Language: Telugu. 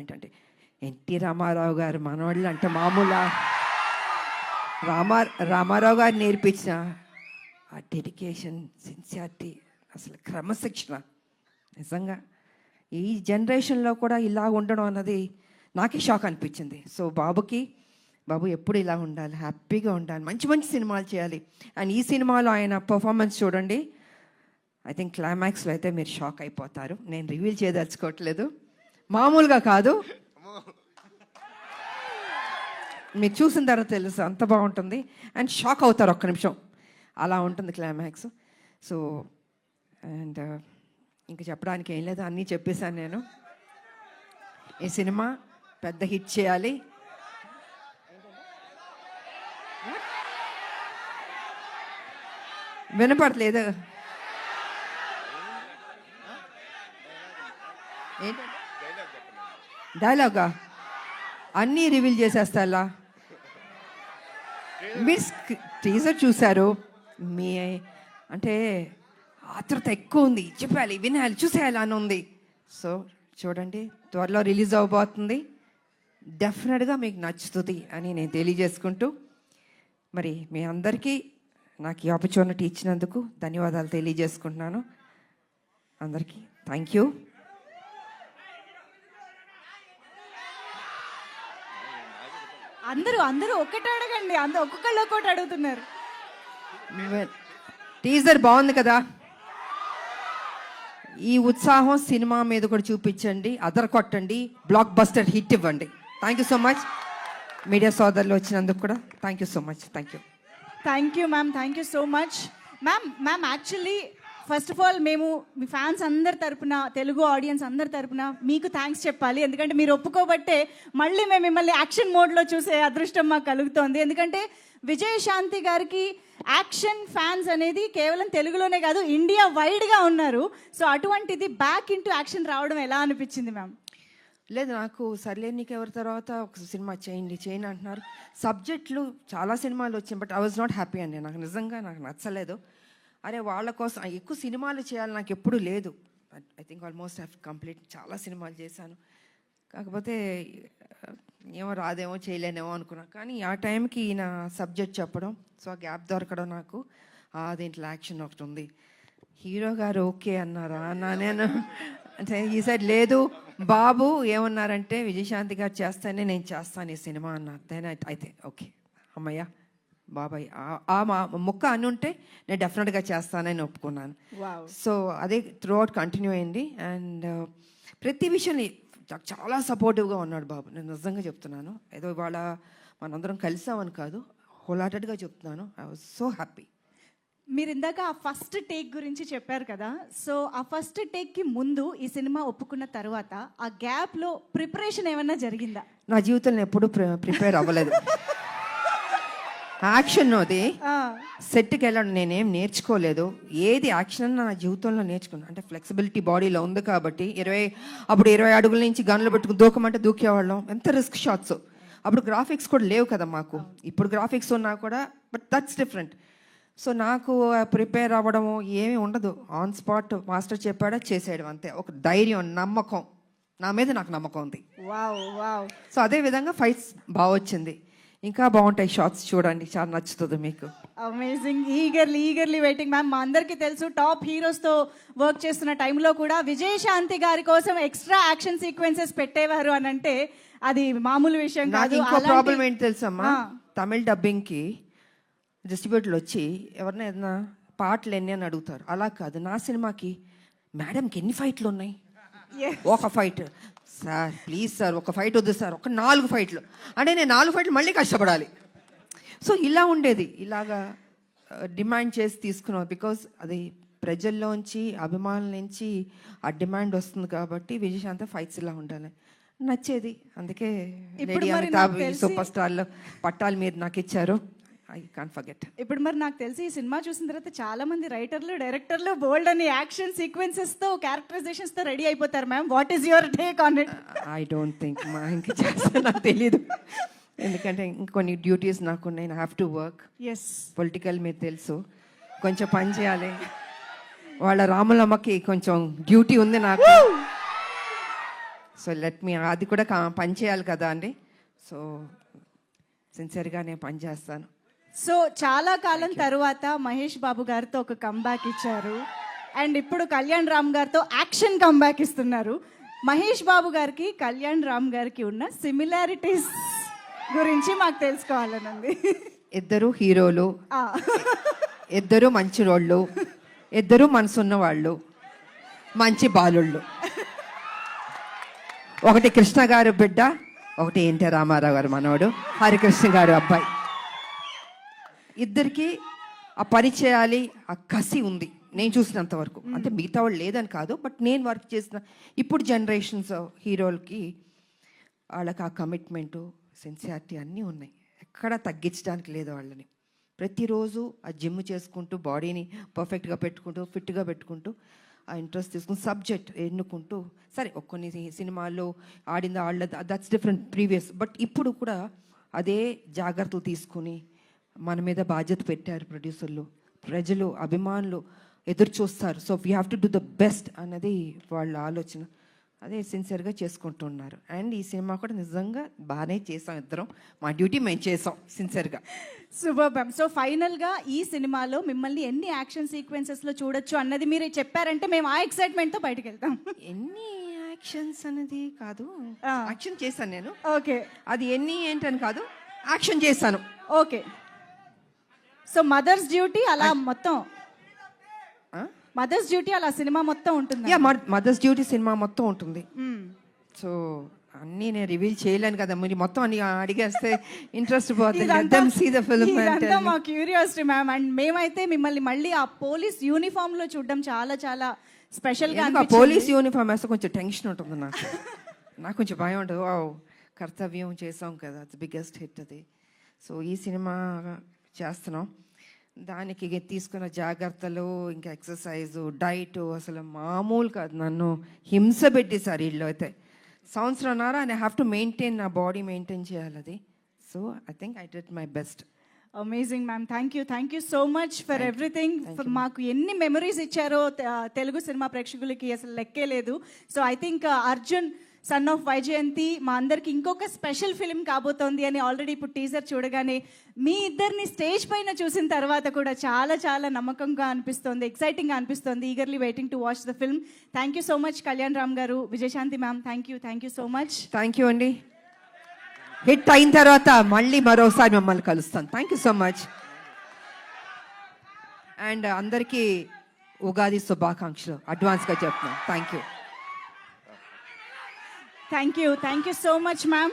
ఏంటంటే ఎన్టీ రామారావు గారు మనవాళ్ళు అంటే మామూలా. రామా రామారావు గారు నేర్పించిన ఆ డెడికేషన్ సిన్సియారిటీ అసలు క్రమశిక్షణ. నిజంగా ఈ జనరేషన్లో కూడా ఇలా ఉండడం అన్నది నాకే షాక్ అనిపించింది. సో బాబుకి బాబు ఎప్పుడు ఇలా ఉండాలి హ్యాపీగా ఉండాలి మంచి మంచి సినిమాలు చేయాలి. అండ్ ఈ సినిమాలో ఆయన పర్ఫార్మెన్స్ చూడండి. ఐ థింక్ క్లైమాక్స్లో అయితే మీరు షాక్ అయిపోతారు. నేను రివీల్ చేయదలుచుకోవట్లేదు. మామూలుగా కాదు. మీరు చూసిన తర్వాత తెలుసు అంత బాగుంటుంది. అండ్ షాక్ అవుతారు ఒక్క నిమిషం. అలా ఉంటుంది క్లైమాక్స్ సో అండ్ ఇంకా చెప్పడానికి ఏం లేదు అన్నీ చెప్పేశాను నేను. ఈ సినిమా పెద్ద హిట్ చేయాలి. వినపడలేదు ఏంటంటే డైలాగా? అన్నీ రివీల్ చేసేస్తాలా? మీరు టీజర్ చూశారు. మీ అంటే ఆతృత ఎక్కువ ఉంది. చెప్పాలి వినాలి చూసేయాలి అని ఉంది. సో చూడండి త్వరలో రిలీజ్ అవబోతుంది. డెఫినెట్గా మీకు నచ్చుతుంది అని నేను తెలియజేసుకుంటూ మరి మీ అందరికీ నాకు ఈ ఆపర్చునిటీ ఇచ్చినందుకు ధన్యవాదాలు తెలియజేసుకుంటున్నాను. అందరికీ థ్యాంక్ యూ. అందరూ అందరూ ఒక్కటి అడగండి. అందరూ ఒక్కొక్కళ్ళు ఒక్కొక్కటి అడుగుతున్నారు. టీజర్ బాగుంది కదా? ఈ ఉత్సాహం సినిమా మీద కూడా చూపించండి అదర కొట్టండి బ్లాక్ బస్టర్ హిట్ ఇవ్వండి. Thank you so much media సోదరులు వచ్చినందుకు కూడా thank you so much thank you thank you ma'am thank you so much ma'am ma'am actually first of all మేము మీ ఫ్యాన్స్ అందరి తరపున తెలుగు ఆడియన్స్ అందరి తరపున మీకు థ్యాంక్స్ చెప్పాలి. ఎందుకంటే మీరు ఒప్పుకోబట్టే మళ్ళీ మేము మిమ్మల్ని యాక్షన్ మోడ్లో చూసే అదృష్టం మాకు కలుగుతోంది. ఎందుకంటే విజయశాంతి గారికి యాక్షన్ ఫ్యాన్స్ అనేది కేవలం తెలుగులోనే కాదు ఇండియా వైడ్గా ఉన్నారు. సో అటువంటిది బ్యాక్ ఇంటూ యాక్షన్ రావడం ఎలా అనిపించింది మ్యామ్ లేదు నాకు సర్లే నీకు ఎవరి తర్వాత ఒక సినిమా చేయండి చేయండి అంటున్నారు. సబ్జెక్టులు చాలా సినిమాలు వచ్చాయి but I was not happy అండి. నాకు నిజంగా నాకు నచ్చలేదు. అరే వాళ్ళ కోసం ఎక్కువ సినిమాలు చేయాలి నాకు ఎప్పుడు లేదు. I think almost have complete చాలా సినిమాలు చేశాను. కాకపోతే ఏమో రాదేమో చేయలేనేమో అనుకున్నా. కానీ ఆ టైంకి ఈయన సబ్జెక్ట్ చెప్పడం సో ఆ గ్యాప్ దొరకడం నాకు ఆ, దీంట్లో యాక్షన్ ఒకటి ఉంది. హీరో గారు ఓకే అన్నారా? అన్నా నేను అంటే ఈ సైడ్ లేదు. బాబు ఏమన్నారంటే విజయశాంతి గారు చేస్తేనే నేను చేస్తాను ఈ సినిమా అన్న దెన్ అయితే ఓకే అమ్మయ్యా. బాబాయ్ ఆ- మా ముక్క అని ఉంటే నేను డెఫినెట్గా చేస్తానని ఒప్పుకున్నాను. సో అదే త్రూ అవుట్ కంటిన్యూ అయింది అండ్ ప్రతి విషయంలో నాకు చాలా సపోర్టివ్గా ఉన్నాడు బాబు. నేను నిజంగా చెప్తున్నాను. ఏదో ఇవాళ మనందరం కలిసామని కాదు హోలాటెడ్గా చెప్తున్నాను. ఐ వాజ్ సో హ్యాపీ మీరు ఇందాక ఆ ఫస్ట్ టేక్ గురించి చెప్పారు కదా. సో ఆ ఫస్ట్ టేక్కి ముందు ఈ సినిమా ఒప్పుకున్న తర్వాత ఆ గ్యాప్లో ప్రిపరేషన్ ఏమన్నా జరిగిందా? నా జీవితంలో ఎప్పుడూ ప్రిపేర్ అవ్వలేదు. యాక్షన్ అది. సెట్కి వెళ్ళడం నేనేం నేర్చుకోలేదు. ఏది యాక్షన్ అన్న నా జీవితంలో నేర్చుకున్నాను అంటే ఫ్లెక్సిబిలిటీ బాడీలో ఉంది కాబట్టి ఇరవై అప్పుడు ఇరవై అడుగుల నుంచి గన్లు పెట్టుకుని దూకమంటే దూకేవాళ్ళం. ఎంత రిస్క్ షాట్స్. అప్పుడు గ్రాఫిక్స్ కూడా లేవు కదా మాకు. ఇప్పుడు గ్రాఫిక్స్ ఉన్నా కూడా బట్ దట్స్ డిఫరెంట్. సో నాకు ప్రిపేర్ అవ్వడము ఏమీ ఉండదు. ఆన్ స్పాట్ మాస్టర్ చెప్పాడా? చేసేయడం అంతే. ఒక ధైర్యం నమ్మకం. నా మీద నాకు నమ్మకం ఉంది. Wow wow. సో అదే విధంగా ఫైట్స్ బాగా వచ్చింది. ఇంకా బాగుంటాయి షార్ట్స్ చూడండి చాలా నచ్చుతుంది మీకు. Amazing eagerly eagerly waiting ma'am మా అందరికీ తెలుసు టాప్ హీరోస్తో వర్క్ చేస్తున్న టైంలో కూడా విజయశాంతి గారి కోసం ఎక్స్ట్రా యాక్షన్ సీక్వెన్సెస్ పెట్టేవారు అని అంటే అది మామూలు విషయం కాదు. ఇంకో ప్రాబ్లం ఏంటి తెలుసమ్మా. తమిళ డబ్బింగ్కి డిస్ట్రిబ్యూటర్లు వచ్చి ఎవరిని ఏదైనా పాటలు ఎన్ని అని అడుగుతారు. అలా కాదు నా సినిమాకి మేడంకి ఎన్ని ఫైట్లు ఉన్నాయి. ఒక ఫైట్ సార్ ప్లీజ్ సార్ ఒక ఫైట్ వద్దు సార్ ఒక నాలుగు ఫైట్లు. అంటే నేను నాలుగు ఫైట్లు మళ్ళీ కష్టపడాలి. సో ఇలా ఉండేది. ఇలాగా డిమాండ్ చేసి తీసుకున్నాం. బికాస్ అది ప్రజల్లోంచి అభిమానుల నుంచి ఆ డిమాండ్ వస్తుంది కాబట్టి విజయశాంత ఫైట్స్ ఇలా ఉండాలి. నచ్చేది. అందుకే సూపర్ స్టార్లో పట్టాలు మీరు నాకు ఇచ్చారు. ఐ కాన్ ఫర్గెట్ ఇప్పుడు మరి నాకు తెలిసి ఈ సినిమా చూసిన తర్వాత చాలా మంది రైటర్లు డైరెక్టర్లు బోల్డ్ అని యాక్షన్ సీక్వెన్సెస్తో క్యారెక్టరైజేషన్స్తో రెడీ అయిపోతారు ma'am what is your take on it I don't think మా ఇంకా చేస్తా నాకు తెలీదు. ఎందుకంటే ఇంకొన్ని డ్యూటీస్ నాకు ఉన్నాయి I have to work as political మీరు తెలుసు. కొంచెం పని చేయాలి. వాళ్ళ రాములమ్మకి కొంచెం డ్యూటీ ఉంది నాకు. సో లెట్ మీ అది కూడా పని చేయాలి కదా అండి. సో సిన్సియర్గా నేను పని చేస్తాను. సో చాలా కాలం తరువాత మహేష్ బాబు గారితో ఒక కంబ్యాక్ ఇచ్చారు. అండ్ ఇప్పుడు కళ్యాణ్ రామ్ గారితో యాక్షన్ కంబ్యాక్ ఇస్తున్నారు. మహేష్ బాబు గారికి కళ్యాణ్ రామ్ గారికి ఉన్న సిమిలారిటీస్ గురించి మాకు తెలుసుకోవాలనుంది ఇద్దరు హీరోలు. ఇద్దరు మంచి రోళ్ళు. ఇద్దరు మనసున్న వాళ్ళు. మంచి బాలుళ్ళు. ఒకటి కృష్ణ గారు బిడ్డ ఒకటి ఎన్టీ రామారావు గారు మనవడు. హరికృష్ణ గారు అబ్బాయి. ఇద్దరికి ఆ పని చేయాలి ఆ కసి ఉంది. నేను చూసినంత వరకు. అంటే మిగతా వాళ్ళు లేదని కాదు బట్ నేను వర్క్ చేసిన ఇప్పుడు జనరేషన్స్ హీరోలకి వాళ్ళకి ఆ కమిట్మెంటు సిన్సియారిటీ అన్నీ ఉన్నాయి. ఎక్కడా తగ్గించడానికి లేదు వాళ్ళని. ప్రతిరోజు ఆ జిమ్ చేసుకుంటూ బాడీని పర్ఫెక్ట్గా పెట్టుకుంటూ ఫిట్గా పెట్టుకుంటూ ఆ ఇంట్రెస్ట్ తీసుకుని సబ్జెక్ట్ ఎన్నుకుంటూ సరే కొన్ని సినిమాల్లో ఆడింది ఆడలేదు దట్స్ డిఫరెంట్ ప్రీవియస్ బట్ ఇప్పుడు కూడా అదే జాగ్రత్తలు తీసుకుని మన మీద బాధ్యత పెట్టారు ప్రొడ్యూసర్లు. ప్రజలు అభిమానులు ఎదురు చూస్తారు. So we have to do the best అన్నది వాళ్ళ ఆలోచన. అదే సిన్సియర్గా చేసుకుంటున్నారు. అండ్ ఈ సినిమా కూడా నిజంగా బాగానే చేసాం ఇద్దరం. మా డ్యూటీ మేము చేసాం సిన్సియర్గా మ్యామ్ సో ఫైనల్గా ఈ సినిమాలో మిమ్మల్ని ఎన్ని యాక్షన్ సీక్వెన్సెస్లో చూడొచ్చు అన్నది మీరు చెప్పారంటే మేము ఆ ఎక్సైట్మెంట్తో బయటకు వెళ్తాం ఎన్ని యాక్షన్స్ అనేది కాదు. యాక్షన్ చేశాను నేను. ఓకే. అది ఎన్ని ఏంటని కాదు యాక్షన్ చేశాను. ఓకే. సో మదర్స్ డ్యూటీ అలా మొత్తం. మదర్స్ డ్యూటీ అలా సినిమా మొత్తం ఉంటుంది? యా మదర్స్ డ్యూటీ సినిమా మొత్తం ఉంటుంది. సో అన్నీ నేను రివీల్ చేయలేను కదా మీరు మొత్తం అన్ని అడిగేస్తే ఇంట్రెస్ట్ పోతుంది సీ ద ఫిల్మ్ ఇదంతా మా క్యూరియాసిటీ మ్యామ్ అండ్ మేమైతే మిమ్మల్ని మళ్ళీ ఆ పోలీస్ యూనిఫామ్లో చూడడం చాలా చాలా స్పెషల్గా పోలీస్ యూనిఫామ్ వేస్తే కొంచెం టెన్షన్ ఉంటుంది నాకు. నాకు కొంచెం భయం ఉంటుంది కర్తవ్యం చేసాం కదా. బిగ్గెస్ట్ హిట్ అది. సో ఈ సినిమా చేస్తున్నాం. దానికి తీసుకున్న జాగ్రత్తలు ఇంకా ఎక్సర్సైజ్ డైట్ అసలు మామూలు కాదు. నన్ను హింస పెట్టేశారు వీళ్ళు అయితే. సంవత్సరంన్నర ఐ హ్యావ్ టు మెయింటైన్ నా బాడీ మెయింటైన్ చేయాలి అది. So I think I did my best amazing ma'am thank you thank you so much for everything మాకు ఎన్ని మెమరీస్ ఇచ్చారో తెలుగు సినిమా ప్రేక్షకులకి అసలు లెక్కే లేదు. So I think Arjun son of Vyjayanthi మా అందరికి ఇంకొక స్పెషల్ ఫిలిం కాబోతోంది అని ఆల్రెడీ ఇప్పుడు టీజర్ చూడగానే మీ ఇద్దరిని స్టేజ్ పైన చూసిన తర్వాత కూడా చాలా చాలా నమ్మకంగా అనిపిస్తోంది ఎక్సైటింగ్గా అనిపిస్తోంది eagerly waiting to watch the film thank you so much Kalyan Ram గారు Vijayashanti ma'am thank you thank you so much thank you అండి హిట్ అయిన తర్వాత మళ్ళీ మరోసారి మమ్మల్ని కలుస్తాను thank you so much and అందరికీ ఉగాది శుభాకాంక్షలు. అడ్వాన్స్గా చెప్తున్నాను thank you thank you thank you so much ma'am